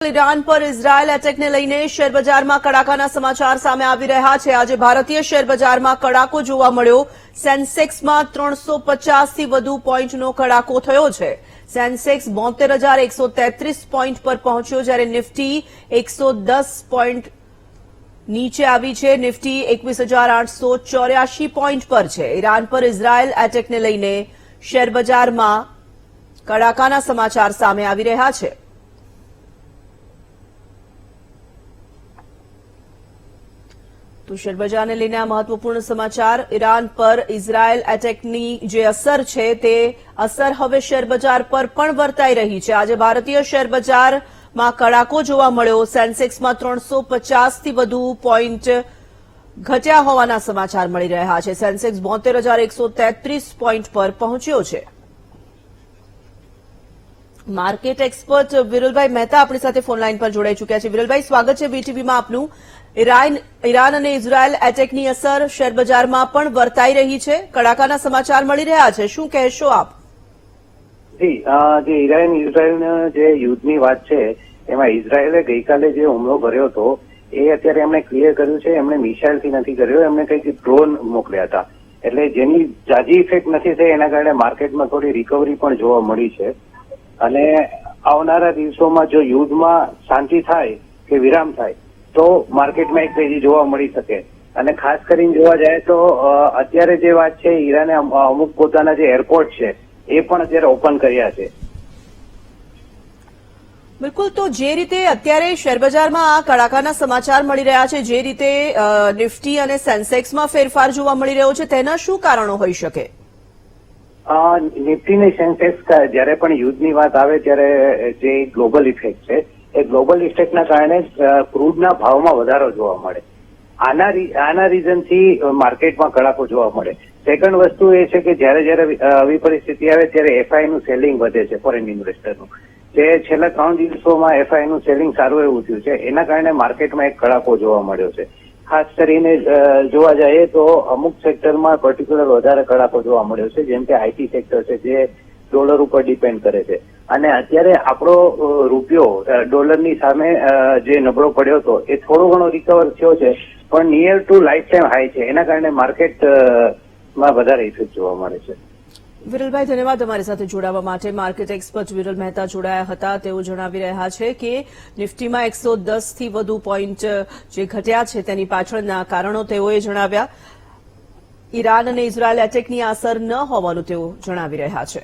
Iran પર Israel એટેકને લઈને શેરબજારમાં કડાકાના સમાચાર સામે આવી રહ્યા છે. આજે ભારતીય શેરબજારમાં કડાકો જોવા મળ્યો. સેન્સેક્સમાં ત્રણસો પચાસથી વધુ પોઈન્ટનો કડાકો થયો છે. સેન્સેક્સ બોતેર હજાર એકસો તેત્રીસ પોઈન્ટ પર પહોંચ્યો જ્યારે નિફ્ટી એકસો દસ પોઈન્ટ નીચે આવી છે. નિફ્ટી એકવીસ હજાર આઠસો ચોર્યાસી પોઈન્ટ પર છે. ઈરાન પર ઇઝરાયેલ એટેકને લઈને શેરબજારમાં કડાકાના સમાચાર સામે આવી રહ્યા છે. તો શેરબજારને લઈને મહત્વપૂર્ણ સમાચાર. ઈરાન પર ઇઝરાયેલ એટેકની જે અસર છે તે અસર હવે શેરબજાર પર પણ વર્તાઈ રહી છે. આજે ભારતીય શેરબજારમાં કડાકો જોવા મળ્યો. સેન્સેક્સમાં ત્રણસો પચાસથી વધુ પોઈન્ટ ઘટ્યા હોવાના સમાચાર મળી રહ્યા છે. સેન્સેક્સ બોતેર હજાર એકસો તેત્રીસ પોઈન્ટ પર પહોંચ્યો છે. માર્કેટ એક્સપર્ટ વિરલભાઈ મહેતા આપણી સાથે ફોનલાઈન પર જોડાઈ ચૂક્યા છે. વિરલભાઈ, સ્વાગત છે વીટીવીમાં આપનું. ઈરાન અને ઇઝરાયલ એટેકની અસર શેરબજારમાં પણ વર્તાઈ રહી છે. કડાકાના સમાચાર મળી રહ્યા છે. શું કહેશો આપ? જી જે ઈરાન ઇઝરાયલ જે યુદ્ધની વાત છે, એમાં ઇઝરાયલે ગઈકાલે જે હુમલો કર્યો હતો, એ અત્યારે એમણે ક્લિયર કર્યું છે. એમણે મિસાઇલથી નથી કર્યો. એમણે કંઈક ડ્રોન મોકલ્યા હતા. એટલે જેની જાજી ઇફેક્ટ નથી થઈ, એના કારણે માર્કેટમાં થોડી રિકવરી પણ જોવા મળી છે. અને આવનારા દિવસોમાં જો યુદ્ધમાં શાંતિ થાય કે વિરામ થાય તો માર્કેટમાં એક તેજી જોવા મળી શકે. અને ખાસ કરીને જોવા જાય તો અત્યારે જે વાત છે ઈરાને અમુક પોતાના જે એરપોર્ટ છે એ પણ અત્યારે ઓપન કર્યા છે. બિલકુલ તો જે રીતે અત્યારે શેરબજારમાં આ કડાકાના સમાચાર મળી રહ્યા છે જે રીતે નિફ્ટી અને સેન્સેક્સમાં ફેરફાર જોવા મળી રહ્યો છે તેના શું કારણો હોઈ શકે? નિફ્ટી ને સેન્સેક્સ જ્યારે પણ યુદ્ધની વાત આવે ત્યારે જે ગ્લોબલ ઇફેક્ટ છે એ ગ્લોબલ ઇફેક્ટના કારણે ક્રૂડના ભાવમાં વધારો જોવા મળે. આના આના રીઝનથી માર્કેટમાં કડાકો જોવા મળે. સેકન્ડ વસ્તુ એ છે કે જ્યારે જ્યારે આવી પરિસ્થિતિ આવે ત્યારે એફઆઈનું સેલિંગ વધે છે ફોરેન ઇન્વેસ્ટરનું જે છેલ્લા ત્રણ દિવસોમાં એફઆઈનું સેલિંગ સારું એવું થયું છે. એના કારણે માર્કેટમાં એક કડાકો જોવા મળ્યો છે. ખાસ કરીને જોવા જઈએ તો અમુક સેક્ટરમાં પર્ટિક્યુલર વધારે કડાકો જોવા મળ્યો છે, જેમ કે આઈટી સેક્ટર છે, જે ડોલર ઉપર ડિપેન્ડ કરે છે. અને અત્યારે આપણો રૂપિયો ડોલરની સામે જે નબળો પડ્યો હતો, એ થોડો ઘણો રિકવર થયો છે. પણ near to life time high છે. એના કારણે માર્કેટમાં વધારે ઇફેક્ટ જોવા મળે છે. વિરલભાઈ, ધન્યવાદ તમારી સાથે જોડાવા માટે. માર્કેટ એક્સપર્ટ વિરલ મહેતા જોડાયા હતા. તેઓ જણાવી રહ્યા છે કે નિફ્ટીમાં એકસો દસથી વધુ પોઈન્ટ જે ઘટ્યા છે તેની પાછળના કારણો તેઓએ જણાવ્યા. ઈરાન અને ઇઝરાયલ એટેકની અસર ન હોવાનું તેઓ જણાવી રહ્યા છે.